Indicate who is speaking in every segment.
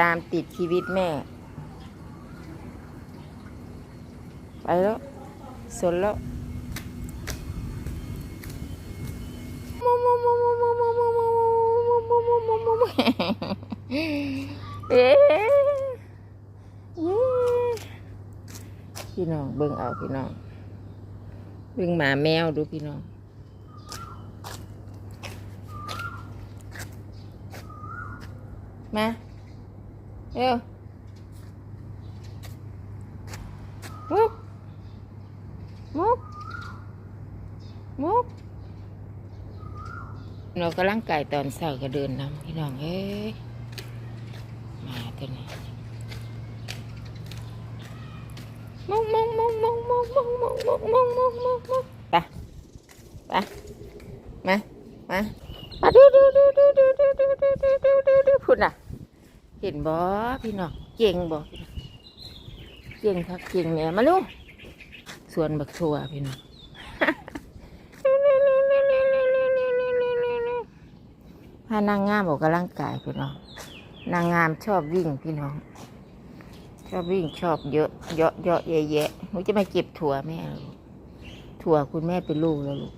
Speaker 1: ตามติดชีวิตแม่ ไปแล้วสนแล้วเอ๊ะเย้พี่น้องเบิ่งเอาพี่น้องเบิ่งหมาแมวดูพี่น้องมา เร็วมุกมุกมุกเรากำลังกายตอนเช้าก็เดินนำพี่น้องเอ้ยมาตัวนี้มุกมุกมุกมุกมุกมุกมุกมุกมุกมุกมุกมุกไปไปมามามาดูดูดูดูดูดูดูดูดูดูดูดูพุ่นน่ะ เห็นบ่พี่น้องเก่งบ่พี่น้อเก่งคักเก่งแหน่มาลูกส่วนบักทัวพี่น้องพานางงามออกกำลังกายพี่น้องนางงามชอบวิ่งพี่น้อง ชอบวิ่งชอบเยอะเยอะเยอะแยะแยะหนูจะมาเก็บถั่วแม่ลูกถั่วคุณแม่เป็นลูกแล้วลูก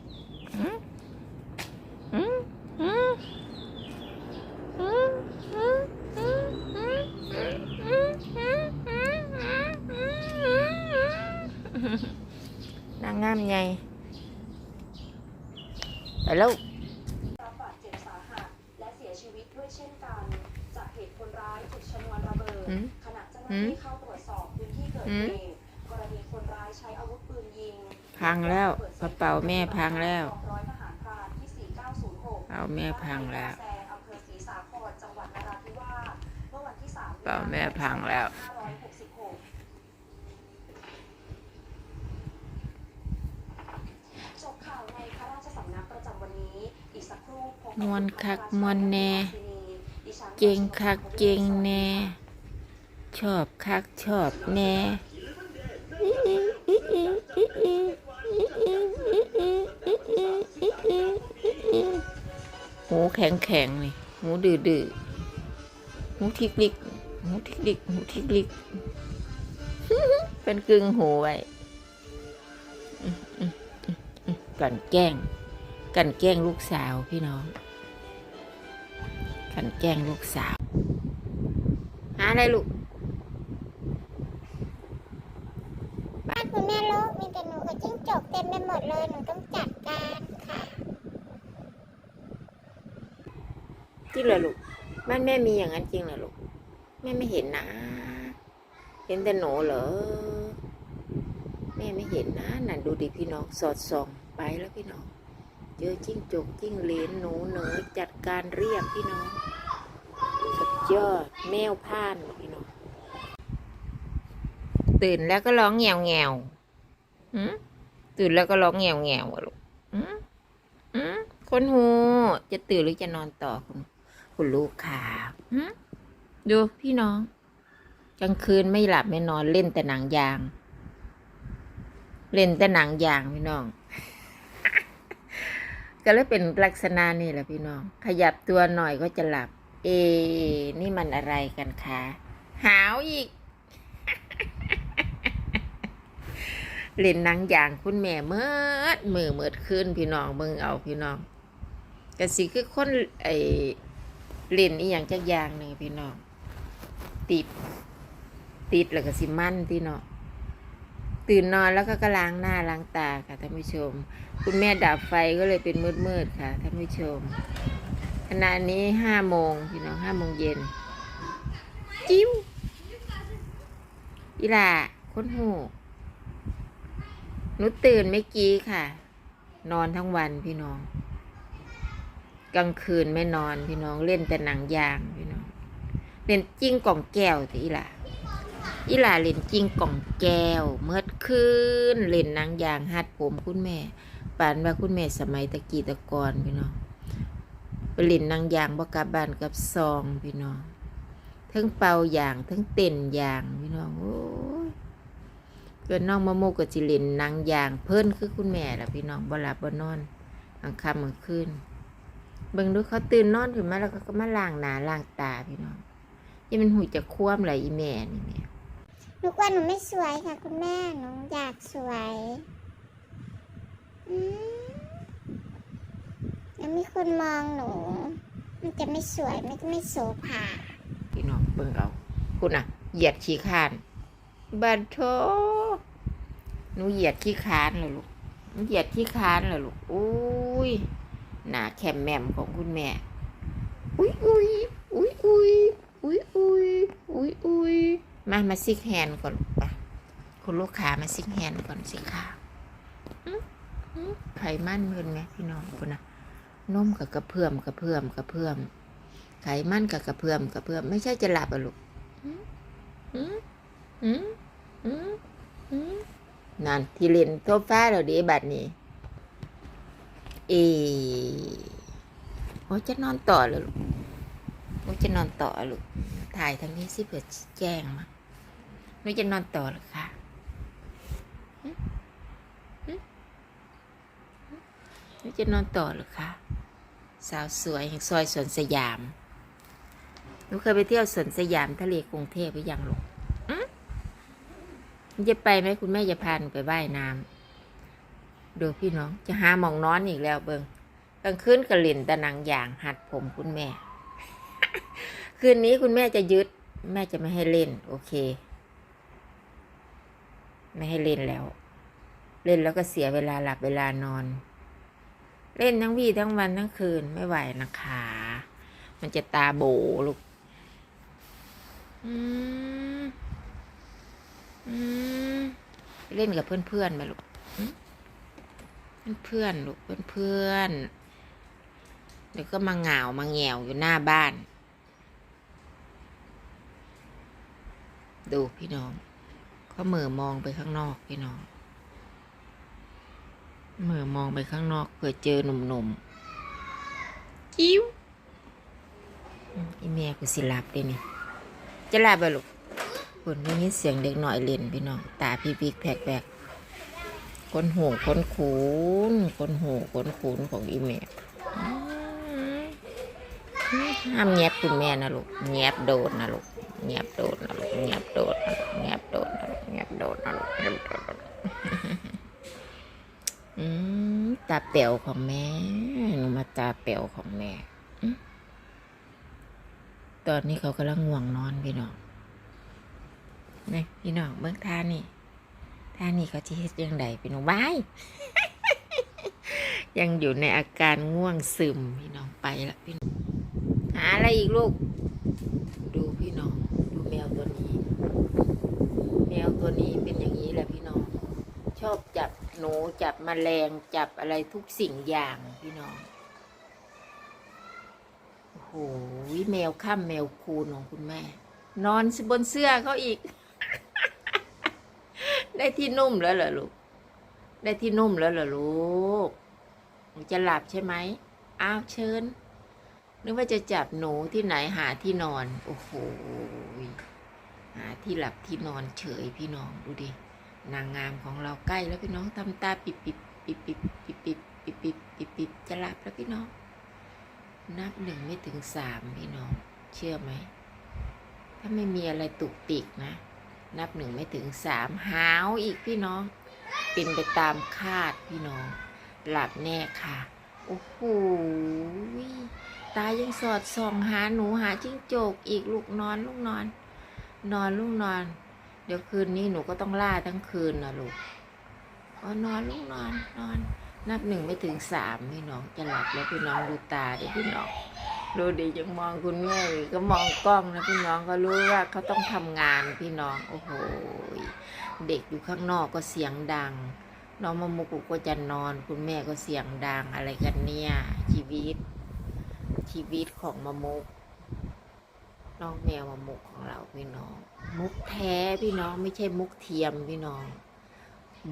Speaker 1: นางงามไงไปแล้ว
Speaker 2: รับบาดเจ็บสาหัสและเสียชีวิตด้วยเช่นกัน จากเหตุคนร้ายจุดชนวนระเบิด
Speaker 1: อืม
Speaker 2: ขณะเจ้าหน้าที่เข้าตรวจสอบพื้นที่เกิด
Speaker 1: อืม
Speaker 2: เหตุกรณีคนร้ายใช้อาวุธปืนยิง
Speaker 1: พังแล้วกระเป๋าแม่พังแล้ว
Speaker 2: กองร้อยทหารพรานที่4906
Speaker 1: เอาแม่พังแล้ว
Speaker 2: บ้านไร่นาแซอำเภอศรีสาครจังหวัดนราธิวาสเมื่อวันที่3
Speaker 1: เป่าแม่พังแล้ว
Speaker 2: 2566จบข่าวในพระราชสำนักประจำวันนี้ อีกสักครู่พบกับ
Speaker 1: มวนคักมวนแน่เก่งคักเก่งแน่ ชอบคักชอบแน่หูแข็งแข็งนี่หูดื้อดื้อหูทิกลิกหูทิกลิกหูทิกลิกเป็นกึ่งหูไว้อืมอืมอืมอืมกันแกล้ง กันแกล้งลูกสาวพี่น้อง กันแกล้งลูกสาว หาอะไรลูก
Speaker 3: บ้านคุณแม่โลกมีแต่หนูกับจิ้งจกเต็มไปหมดเลยหนูต้องจัดการค่ะ
Speaker 1: จริงเหรอลูกบ้านแม่มีอย่างนั้นจริงเหรอลูกแม่ไม่เห็นนะ เห็นแต่หนูเหรอแม่ไม่เห็นนะนั่นดูดิพี่น้องสอดส่องไปแล้วพี่น้อง เจอจิ้งจกจิ้งเหลนหนูเหนอจัดการเรียบพี่น้องสุดยอดแมวพ่านพี่น้องตื่นแล้วก็ร้องแงวแงวหืมตื่นแล้วก็ร้องแงวแงวอะลูกหืมหืมคนหูจะตื่นหรือจะนอนต่อคุณคุณลูกขาหืมดูพี่น้องกลางคืนไม่หลับไม่นอนเล่นแต่หนังยาง เล่นแต่หนังยางพี่น้อง ก็เลยเป็นลักษณะนี่แหละพี่น้อง ขยับตัวหน่อยก็จะหลับ เอ นี่มันอะไรกันคะหาวอีกเล่นหนังยางคุณแม่เมื่อมือเมื่อขึ้นพี่น้องเบิ่งเอาพี่น้องกระสิคือคนไอเล่นอีหยังจักอย่างหนึ่งพี่น้องติด ติดแล้วก็สิมั่นพี่น้อง ตื่นนอนแล้วก็กล้างหน้าล้างตาค่ะท่านผู้ชม คุณแม่ดับไฟก็เลยเป็นมืดๆค่ะท่านผู้ชม ขณะนี้ห้าโมงพี่น้องห้าโมงเย็น จิ้วอีหล่าคนหูหนูตื่นเมื่อกี้ค่ะ นอนทั้งวันพี่น้อง กลางคืนไม่นอนพี่น้องเล่นแต่หนังยางพี่น้องเล่นจิ้งกล่องแก้วอีหล่า อีหล่าเล่นจริงกล่องแก้วเมื่อคืนเล่นนังยางหัดผมคุณแม่ปานว่าคุณแม่สมัยตะกี้ตะกอนพี่น้องไปเล่นนังยางบกลับบ้านกับซองพี่น้องทั้งเป่ายางทั้งเต้นยางพี่น้องโอ้ยเกินน้องมะโมกับจิลินนางยางเพิ่นคือคุณแม่ละพี่น้องบ่หลับบ่นอนกลางค่ำกลางคืนเบิ่งดูเขาตื่นนอนขึ้นมาแล้วก็มาล้างหน้าล้างตาพี่น้องยังมันหูจะคว่ำอะไรอีแม่นี่แม่
Speaker 3: หนูกลัว่าหนูไม่สวยค่ะ คุณแม่หนูอยากสวยอืมแล้วมีคนมองหนู มันจะไม่สวยไม่ไม่โสภา
Speaker 1: พี่น้องเบิ่งเอาคุณอะ เหยียดขี้คานบัดโทหนูเหยียดขี้คานเหรอลูกเหยียดขี้คานเหรอลูกอุ้ยหนาแคมแหมมของคุณแม่ อุ้ยอุ้ยอุ้ยอุ้ยอุ้ยอุ้ยอุ้ยอุ้ย มา มาซิกแฮนก่อนปะคุณลูกค้ามาซิกแฮนก่อนสิค่ะไขมันเพิ่นไหมพี่น้องคุณนะนมกับกระเพื่อมกระเพื่อมกระเพื่อม ไขมันกับกระเพื่อมกระเพื่อม ไม่ใช่จะหลับอะลูกอืมอืมอืมอืมนั่นที่เล่นโซฟาเราดีบัดนี้ เอโอ้จะนอนต่อเลยลูกโอ้จะนอนต่อลูก ถ่ายทางนี้สิเผื่อแจ้งมา หนูจะนอนต่อหรือคะหึหึหนูจะนอนต่อหรือคะสาวสวยแห่งซอยสวนสยาม หนูเคยไปเที่ยวสวนสยามทะเลกรุงเทพหรือยังลูกอืมจะไปไหมคุณแม่จะพาหนูไปว่ายน้ำดูพี่น้องจะหาหมองนอนอีกแล้วเบิงกลางคืนกระล่นตะนังอย่างหัดผมคุณแม่ คืนนี้คุณแม่จะยึด แม่จะไม่ให้เล่น โอเค ไม่ให้เล่นแล้ว เล่นแล้วก็เสียเวลาหลับเวลานอน เล่นทั้งวี่ทั้งวันทั้งคืนไม่ไหวนะคะ มันจะตาโบลูกอืมอืมเล่นกับเพื่อนๆไหมลูกอืมเพื่อนๆลูกเพื่อนๆเดี๋ยวก็มาเหงามาแงวอยู่หน้าบ้าน ดูพี่น้อง เขาเหม่อมองไปข้างนอกพี่น้องเหมื่อมองไปข้างนอกเผื่อเจอหนุ่มๆจิ้วอีเมียกูสิหลับเด้นี่จะหลับบ่ลูกคนได้ยินเสียงเด็กหน่อยเล่นพี่น้อง ตาพี่บิ๊กแผกแผกคนหูคนคูนคนหูคนคูนของอีเมียห้ามแงบคุณแม่นะลูกแงบโดนนะลูกแงบโดนนะลูกแงบโดนนะลูกแงบ โดนนะลูกโดนนะลูกแงบโดตาเป๋วของแม่หนูมาตาเป๋วของแม่ ตอนนี้เขากำลังง่วงนอนพี่น้องนี่พี่น้องเบื้องท่านี่ท่านี่เขาจะเฮ็ดยังไงพี่น้องบายยังอยู่ในอาการง่วงซึมพี่น้องไปละพี่น้องหาอะไรอีกลูก ดูพี่น้อง ดูแมวตัวนี้ แมวตัวนี้เป็นอย่างนี้แหละพี่น้อง ชอบจับหนูจับแมลงจับอะไรทุกสิ่งอย่างพี่น้องโอ้โหแมวข้ามแมวคูนของคุณแม่ นอนบนเสื้อเขาอีก ได้ที่นุ่มแล้วเหรอลูก ได้ที่นุ่มแล้วเหรอลูกหนูจะหลับใช่ไหมอ้าวเชิญนึกว่าจะจับหนูที่ไหนหาที่นอน โอ้โห หาที่หลับที่นอนเฉยพี่น้องดูดิ นางงามของเราใกล้แล้วพี่น้องทำตาปิบปิบปิบปิบปิบปิบปิบปิบปิบปิบจะหลับแล้วพี่น้อง นับหนึ่งไม่ถึงสามพี่น้อง เชื่อไหม ถ้าไม่มีอะไรตุกติกนะ นับหนึ่งไม่ถึงสามหาวอีกพี่น้อง เป็นไปตามคาดพี่น้อง หลับแน่ค่ะ โอ้โหตายังสอดส่องหาหนูหาจิ้งโจกอีกลูกนอนลูกนอน นอนลูกนอน เดี๋ยวคืนนี้หนูก็ต้องล่าทั้งคืนนะลูกอ๋อนอนลูกนอนนอน นับหนึ่งไม่ถึงสามพี่น้องจะหลับแล้วพี่น้องดูตาเดี๋ยวพี่น้องดูดิยังมองคุณแม่ก็มองกล้องนะพี่น้องก็รู้ว่าเขาต้องทำงานพี่น้องโอ้โหเด็กอยู่ข้างนอกก็เสียงดัง น้องมะมุกุก็จะนอน คุณแม่ก็เสียงดังอะไรกันเนี่ย ชีวิต ชีวิตของมะมุก น้องแมวมะมุกของเราพี่น้อง มุกแท้พี่น้องไม่ใช่มุกเทียมพี่น้อง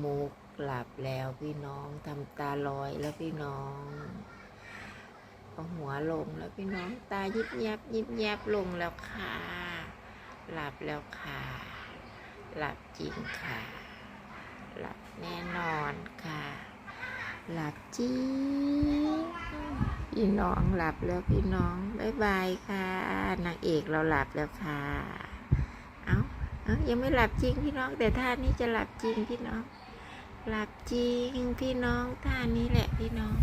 Speaker 1: มุกหลับแล้วพี่น้องทำตาลอยแล้วพี่น้องเอาหัวลงแล้วพี่น้องตายิบยับยิบยับลงแล้วค่ะหลับแล้วค่ะหลับจริงค่ะ หลับแน่นอนค่ะ หลับจริง พี่น้องหลับแล้วพี่น้องบายบายค่ะนางเอกเราหลับแล้วค่ะ เอาเอายังไม่หลับจริงพี่น้อง แต่ท่านี้จะหลับจริงพี่น้อง หลับจริงพี่น้องท่านี้แหละพี่น้อง